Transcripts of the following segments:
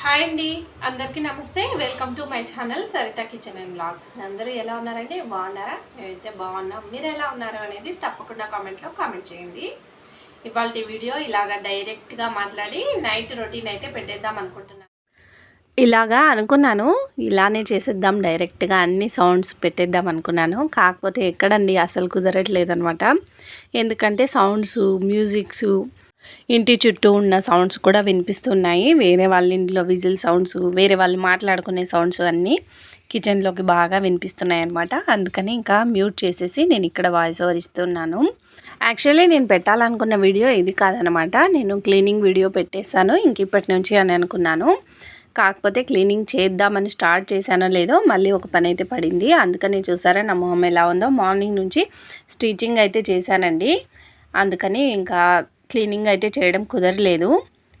Hi అండి. అందరికీ నమస్తే. Welcome to my channel Saritha kitchen and blogs అందరూ ఎలా ఉన్నారండి? బాగున్నారా? నేనైతే బాగున్నా మీరు ఎలా ఉన్నారు అనేది తప్పకుండా కామెంట్లో కామెంట్ చేయండి. ఇవాళ వీడియో ఇలాగ డైరెక్ట్గా మాట్లాడి నైట్ రొటీన్ అయితే పెట్టేద్దాం అనుకుంటున్నాను. ఇలాగా అనుకున్నాను. ఇలానే చేసేద్దాం డైరెక్ట్గా అన్ని సౌండ్స్ పెట్టేద్దాం అనుకున్నాను. కాకపోతే ఎక్కడండి? అసలు కుదరట్లేదు అనమాట ఎందుకంటే సౌండ్స్ మ్యూజిక్స్ ఇంటి చుట్టూ ఉన్న సౌండ్స్ కూడా వినిపిస్తున్నాయి. వేరే వాళ్ళ ఇంట్లో విజిల్ సౌండ్స్ వేరే వాళ్ళు మాట్లాడుకునే సౌండ్స్ అన్నీ కిచెన్లోకి బాగా వినిపిస్తున్నాయి అనమాట అందుకని ఇంకా మ్యూట్ చేసేసి నేను ఇక్కడ వాయిస్ ఓవర్ ఇస్తున్నాను. యాక్చువల్లీ నేను పెట్టాలనుకున్న వీడియో ఇది కాదనమాట నేను క్లీనింగ్ వీడియో పెట్టేశాను. ఇంక ఇప్పటి నుంచి అని అనుకున్నాను. కాకపోతే క్లీనింగ్ చేద్దామని స్టార్ట్ చేశానో లేదో మళ్ళీ ఒక పని అయితే పడింది. అందుకని చూసారా నా మొహం ఎలా ఉందో. మార్నింగ్ నుంచి స్టిచ్చింగ్ అయితే చేశానండి. అందుకని ఇంకా క్లీనింగ్ అయితే చేయడం కుదరలేదు.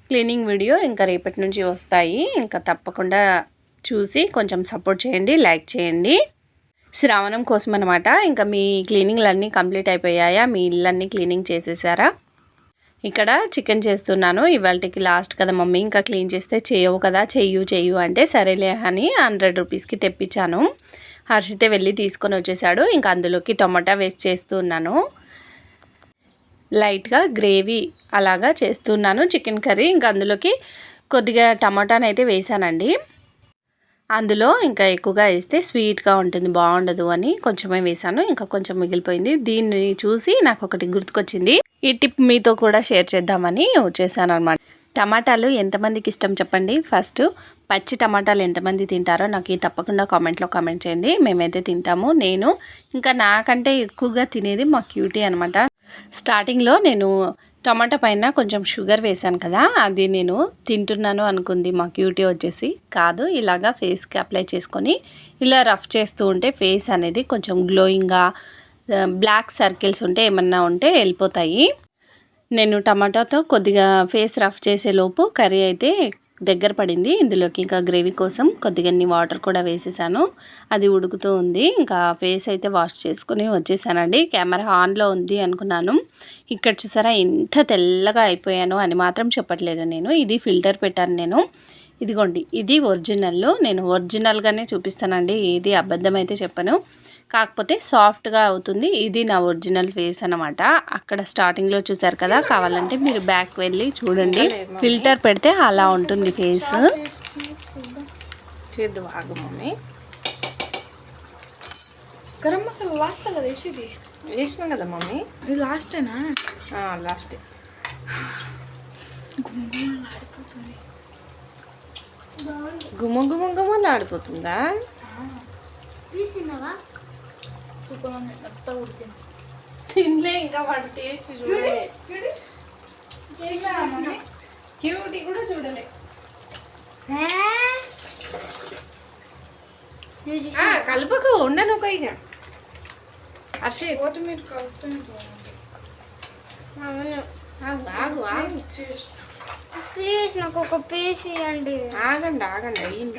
క్లీనింగ్ వీడియో ఇంకా రేపటి నుంచి వస్తాయి. ఇంకా తప్పకుండా చూసి కొంచెం సపోర్ట్ చేయండి లైక్ చేయండి. శ్రావణం కోసం అనమాట ఇంకా మీ క్లీనింగ్లన్నీ కంప్లీట్ అయిపోయాయా? మీ ఇళ్ళన్నీ క్లీనింగ్ చేసేసారా? ఇక్కడ చికెన్ చేస్తున్నాను. ఇవాళకి లాస్ట్ కదా మమ్మీ. ఇంకా క్లీన్ చేస్తే చేయవు కదా చెయ్యు చెయ్యు అంటే సరేలే అని హండ్రెడ్ రూపీస్కి తెప్పించాను. హర్షితే వెళ్ళి తీసుకొని వచ్చేసాడు. ఇంకా అందులోకి టొమాటా వేస్ట్ చేస్తున్నాను లైట్గా గ్రేవీ అలాగా చేస్తున్నాను చికెన్ కర్రీ. ఇంకా అందులోకి కొద్దిగా టమాటాని అయితే వేసానండి. అందులో ఇంకా ఎక్కువగా వేస్తే స్వీట్గా ఉంటుంది బాగుండదు అని కొంచెమే వేసాను. ఇంకా కొంచెం మిగిలిపోయింది. దీన్ని చూసి నాకు ఒకటి గుర్తుకొచ్చింది. ఈ టిప్ మీతో కూడా షేర్ చేద్దామని వచ్చేసాను అనమాట టమాటాలు ఎంతమందికి ఇష్టం చెప్పండి? ఫస్ట్ పచ్చి టమాటాలు ఎంతమంది తింటారో నాకు తప్పకుండా కామెంట్లో కామెంట్ చేయండి. మేమైతే తింటాము నేను. ఇంకా నాకంటే ఎక్కువగా తినేది మా క్యూటీ అనమాట స్టార్టింగ్లో నేను టమాటా పైన కొంచెం షుగర్ వేశాను కదా అది నేను తింటున్నాను అనుకుంది. మా క్యూటీ వచ్చేసి కాదు ఇలాగా ఫేస్కి అప్లై చేసుకొని ఇలా రఫ్ చేస్తూ ఉంటే ఫేస్ అనేది కొంచెం గ్లోయింగ్గా బ్లాక్ సర్కిల్స్ ఉంటే ఏమన్నా ఉంటే వెళ్ళిపోతాయి. నేను టమాటాతో కొద్దిగా ఫేస్ రఫ్ చేసేలోపు కర్రీ అయితే దగ్గర పడింది. ఇందులోకి ఇంకా గ్రేవీ కోసం కొద్దిగా వాటర్ కూడా వేసేసాను. అది ఉడుకుతూ ఉంది. ఇంకా ఫేస్ అయితే వాష్ చేసుకుని వచ్చేసానండి. కెమెరా ఆన్లో ఉంది అనుకున్నాను. ఇక్కడ చూసారా ఎంత తెల్లగా అయిపోయాను అని మాత్రం చెప్పట్లేదు నేను. ఇది ఫిల్టర్ పెట్టాను నేను. ఇదిగోండి ఇది ఒరిజినల్ నేను ఒరిజినల్గానే చూపిస్తానండి ఇది అబద్ధం అయితే చెప్పను. కాకపోతే సాఫ్ట్గా అవుతుంది ఇది నా ఒరిజినల్ ఫేస్ అనమాట అక్కడ స్టార్టింగ్లో చూసారు కదా కావాలంటే మీరు బ్యాక్ వెళ్ళి చూడండి. ఫిల్టర్ పెడితే అలా ఉంటుంది ఫేస్. గరం మసాలా లాస్ట్ కదా వేసేది? వేసినాం కదా మమ్మీ? ఇది లాస్టేనా లాస్ట్ గుమ్మ గుమ్మ గుమ్మలు ఆడిపోతుందా తినలే ఇంకా వాడి టేస్ట్ చూడలే. క్యూటీ కూడా చూడలే. కలపకు ఉండను ఒక ఇక. హర్షి కొత్తిమీర కలుపుతూనే అవును. ఆగు ఆగు ఆగు. ప్లీజ్ నాకు ఒక పీస్ ఇవ్వండి ఆగండి ఆగండి అయ్యింది?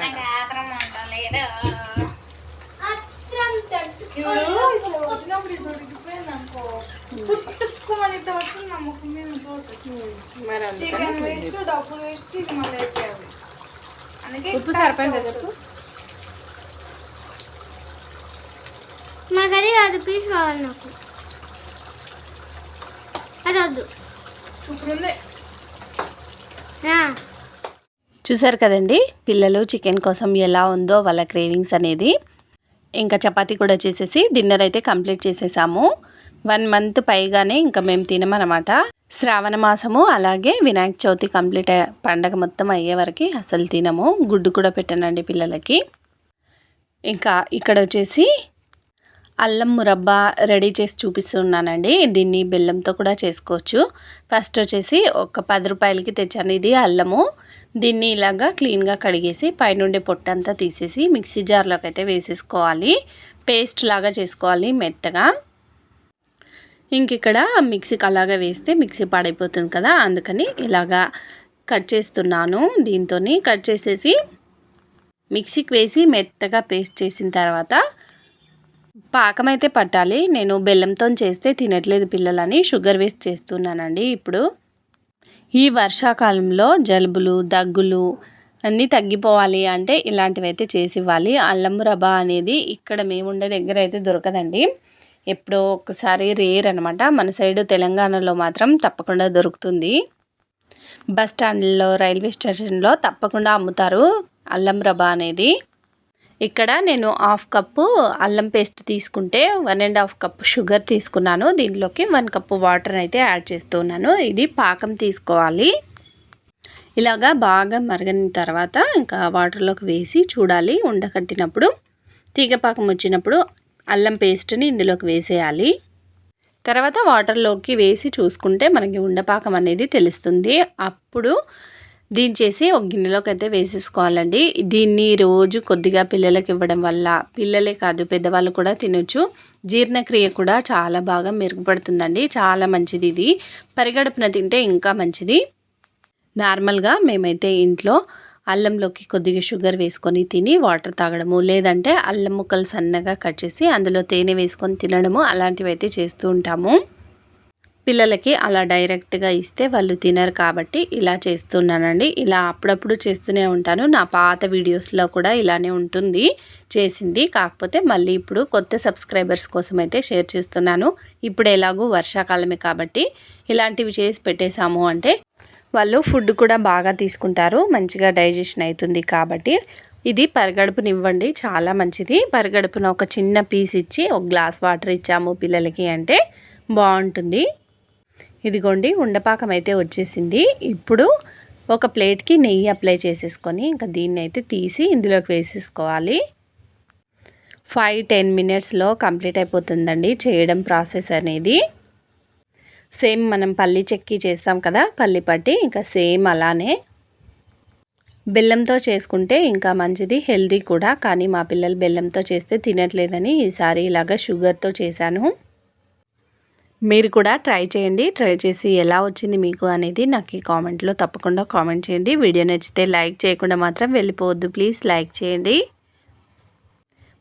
ఉప్పు సరిపోయిందా చెప్పు? మాకు అది కాదు పీస్ కావాలి నాకు. అది వద్దు. ఆ, చూసారు కదండి? పిల్లలు చికెన్ కోసం ఎలా ఉందో వాళ్ళ క్రేవింగ్స్ అనేది. ఇంకా చపాతి కూడా చేసేసి డిన్నర్ అయితే కంప్లీట్ చేసేసాము. వన్ మంత్ పైగానే ఇంకా మేము తినమనమాట శ్రావణ మాసము అలాగే వినాయక చవితి కంప్లీట్ పండగ మొత్తం అయ్యే వరకు అసలు తినము. గుడ్డు కూడా పెట్టానండి పిల్లలకి. ఇంకా ఇక్కడ వచ్చేసి అల్లం మురబ్బా రెడీ చేసి చూపిస్తున్నానండి. దీన్ని బెల్లంతో కూడా చేసుకోవచ్చు. ఫస్ట్ వచ్చేసి ఒక పది రూపాయలకి తెచ్చాను ఇది అల్లము. దీన్ని ఇలాగా క్లీన్గా కడిగేసి పైనుండే పొట్టంతా తీసేసి మిక్సీ జార్లోకి అయితే వేసేసుకోవాలి. పేస్ట్ లాగా చేసుకోవాలి మెత్తగా. ఇంక ఇక్కడ మిక్సీకి అలాగా వేస్తే మిక్సీ పాడైపోతుంది కదా అందుకని ఇలాగా కట్ చేస్తున్నాను దీంతో కట్ చేసేసి మిక్సీకి వేసి మెత్తగా పేస్ట్ చేసిన తర్వాత పాకం అయితే పట్టాలి. నేను బెల్లంతో చేస్తే తినట్లేదు పిల్లలని. షుగర్ వేస్ట్ చేస్తున్నానండి ఇప్పుడు. ఈ వర్షాకాలంలో జలుబులు దగ్గులు అన్నీ తగ్గిపోవాలి అంటే ఇలాంటివి అయితే చేసి ఇవ్వాలి అల్లం రబా అనేది ఇక్కడ మేము ఉండే దగ్గర అయితే దొరకదండి. ఎప్పుడో ఒకసారి రేర్ అనమాట మన సైడ్ తెలంగాణలో మాత్రం తప్పకుండా దొరుకుతుంది. బస్ స్టాండ్లో రైల్వే స్టేషన్లో తప్పకుండా అమ్ముతారు అల్లం రబా అనేది. ఇక్కడ నేను హాఫ్ కప్పు అల్లం పేస్ట్ తీసుకుంటే one and half cup sugar తీసుకున్నాను. దీంట్లోకి వన్ కప్పు వాటర్ అయితే యాడ్ చేస్తున్నాను. ఇది పాకం తీసుకోవాలి. ఇలాగా బాగా మరగని తర్వాత ఇంకా వాటర్లోకి వేసి చూడాలి. ఉండకట్టినప్పుడు తీగ పాకం వచ్చినప్పుడు అల్లం పేస్ట్ని ఇందులోకి వేసేయాలి. తర్వాత వాటర్లోకి వేసి చూసుకుంటే మనకి ఉండపాకం అనేది తెలుస్తుంది. అప్పుడు దీని చేసి ఒక గిన్నెలోకి అయితే వేసేసుకోవాలండి. దీన్ని రోజు కొద్దిగా పిల్లలకి ఇవ్వడం వల్ల పిల్లలే కాదు పెద్దవాళ్ళు కూడా తినొచ్చు. జీర్ణక్రియ కూడా చాలా బాగా మెరుగుపడుతుందండి. చాలా మంచిది ఇది. పరిగడుపున తింటే ఇంకా మంచిది. నార్మల్గా మేమైతే ఇంట్లో అల్లంలోకి కొద్దిగా షుగర్ వేసుకొని తిని వాటర్ తాగడము లేదంటే అల్లం ముక్కలు సన్నగా కట్ చేసి అందులో తేనె వేసుకొని తినడము అలాంటివి అయితే చేస్తూ ఉంటాము. పిల్లలకి అలా డైరెక్ట్గా ఇస్తే వాళ్ళు తినరు కాబట్టి ఇలా చేస్తున్నానండి. ఇలా అప్పుడప్పుడు చేస్తూనే ఉంటాను. నా పాత వీడియోస్లో కూడా ఇలానే ఉంటుంది చేసింది. కాకపోతే మళ్ళీ ఇప్పుడు కొత్త సబ్స్క్రైబర్స్ కోసం అయితే షేర్ చేస్తున్నాను. ఇప్పుడు ఎలాగో వర్షాకాలమే కాబట్టి ఇలాంటివి చేసి పెట్టేశాము అంటే వాళ్ళు ఫుడ్ కూడా బాగా తీసుకుంటారు. మంచిగా డైజెషన్ అవుతుంది కాబట్టి ఇది పరగడుపునివ్వండి. చాలా మంచిది. పరగడుపున ఒక చిన్న పీస్ ఇచ్చి ఒక గ్లాస్ వాటర్ ఇచ్చాము పిల్లలకి అంటే బాగుంటుంది. ఇదిగోండి ఉండపాకం అయితే వచ్చేసింది. ఇప్పుడు ఒక ప్లేట్కి నెయ్యి అప్లై చేసేసుకొని ఇంకా దీన్ని అయితే తీసి ఇందులోకి వేసేసుకోవాలి. ఫైవ్ టెన్ మినిట్స్లో కంప్లీట్ అయిపోతుందండి చేయడం ప్రాసెస్ అనేది. సేమ్ మనం పల్లి చెక్కి చేస్తాం కదా పల్లి పట్టి ఇంకా సేమ్ అలానే. బెల్లంతో చేసుకుంటే ఇంకా మంచిది హెల్దీ కూడా. కానీ మా పిల్లలు బెల్లంతో చేస్తే తినట్లేదని ఈసారి ఇలాగ షుగర్తో చేశాను. మీరు కూడా ట్రై చేయండి. ట్రై చేసి ఎలా వచ్చింది మీకు అనేది నాకు ఈ కామెంట్లో తప్పకుండా కామెంట్ చేయండి. వీడియో నచ్చితే లైక్ చేయకుండా మాత్రం వెళ్ళిపోవద్దు. ప్లీజ్ లైక్ చేయండి.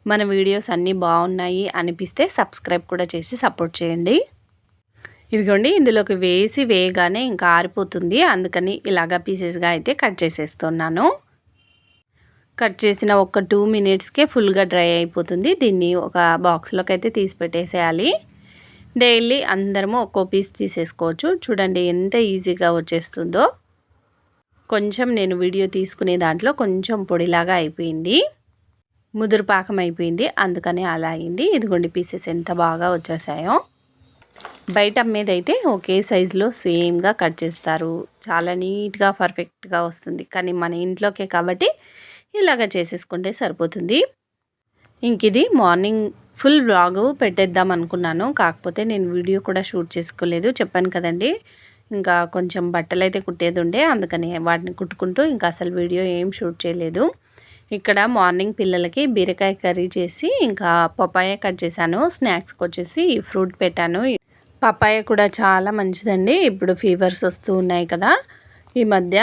మన వీడియోస్ అన్నీ బాగున్నాయి అనిపిస్తే సబ్స్క్రైబ్ కూడా చేసి సపోర్ట్ చేయండి. ఇదిగోండి ఇందులోకి వేసి వేయగానే ఇంకా ఆరిపోతుంది. అందుకని ఇలాగా పీసెస్గా అయితే కట్ చేసేస్తున్నాను. కట్ చేసిన ఒక టూ మినిట్స్కే ఫుల్గా డ్రై అయిపోతుంది. దీన్ని ఒక బాక్స్లోకి అయితే తీసి పెట్టేసేయాలి డైలీ అందరము ఒక్కో పీస్ తీసేసుకోవచ్చు. చూడండి ఎంత ఈజీగా వచ్చేస్తుందో. కొంచెం నేను వీడియో తీసుకునే దాంట్లో కొంచెం పొడిలాగా అయిపోయింది. ముదురు పాకం అయిపోయింది. అందుకని అలా అయింది. ఇదిగోండి పీసెస్ ఎంత బాగా వచ్చేసాయో. బయట అమ్మేదైతే ఒకే సైజులో సేమ్గా కట్ చేస్తారు. చాలా నీట్గా పర్ఫెక్ట్గా వస్తుంది. కానీ మన ఇంట్లోకే కాబట్టి ఇలాగ చేసేసుకుంటే సరిపోతుంది. ఇంక ఇది మార్నింగ్ ఫుల్ వ్లాగ్ పెట్టేద్దాం అనుకున్నాను. కాకపోతే నేను వీడియో కూడా షూట్ చేసుకోలేదు. చెప్పాను కదండి ఇంకా కొంచెం బట్టలు అయితే కుట్టేది ఉండే అందుకని వాటిని కుట్టుకుంటూ ఇంకా అసలు వీడియో ఏం షూట్ చేయలేదు. ఇక్కడ మార్నింగ్ పిల్లలకి బీరకాయ కర్రీ చేసి ఇంకా పపాయ కట్ చేశాను స్నాక్స్కి వచ్చేసి ఈ ఫ్రూట్ పెట్టాను. పపాయ కూడా చాలా మంచిదండి ఇప్పుడు ఫీవర్స్ వస్తూ ఉన్నాయి కదా. ఈ మధ్య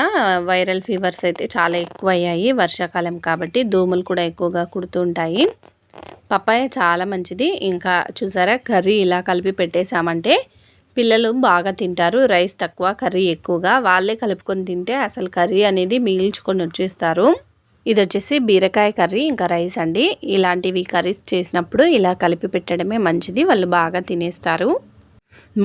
వైరల్ ఫీవర్స్ అయితే చాలా ఎక్కువ అయ్యాయి వర్షాకాలం కాబట్టి దోమలు కూడా ఎక్కువగా కుడుతూ ఉంటాయి. పప్పాయ చాలా మంచిది. ఇంకా చూసారా కర్రీ ఇలా కలిపి పెట్టేశామంటే పిల్లలు బాగా తింటారు. రైస్ తక్కువ కర్రీ ఎక్కువగా వాళ్ళే కలుపుకొని తింటే అసలు కర్రీ అనేది మిగిల్చుకొని వచ్చేస్తారు. ఇది వచ్చేసి బీరకాయ కర్రీ ఇంకా రైస్ అండి. ఇలాంటివి కర్రీస్ చేసినప్పుడు ఇలా కలిపి పెట్టడమే మంచిది. వాళ్ళు బాగా తినేస్తారు.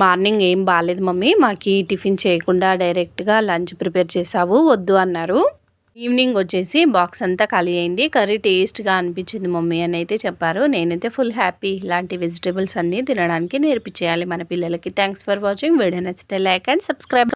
మార్నింగ్ ఏం బాగాలేదు మమ్మీ. మాకు టిఫిన్ చేయకుండా డైరెక్ట్గా లంచ్ ప్రిపేర్ చేసావు వద్దు అన్నారు. ఈవినింగ్ వచ్చేసి బాక్స్ అంతా ఖాళీ అయింది. కర్రీ టేస్ట్గా అనిపించింది మమ్మీ అని అయితే చెప్పారు. నేనైతే ఫుల్ హ్యాపీ ఇలాంటి వెజిటేబుల్స్ అన్నీ తినడానికి నేర్పించేయాలి మన పిల్లలకి. Thanks for watching. వీడియో నచ్చితే లైక్ అండ్ సబ్స్క్రైబ్.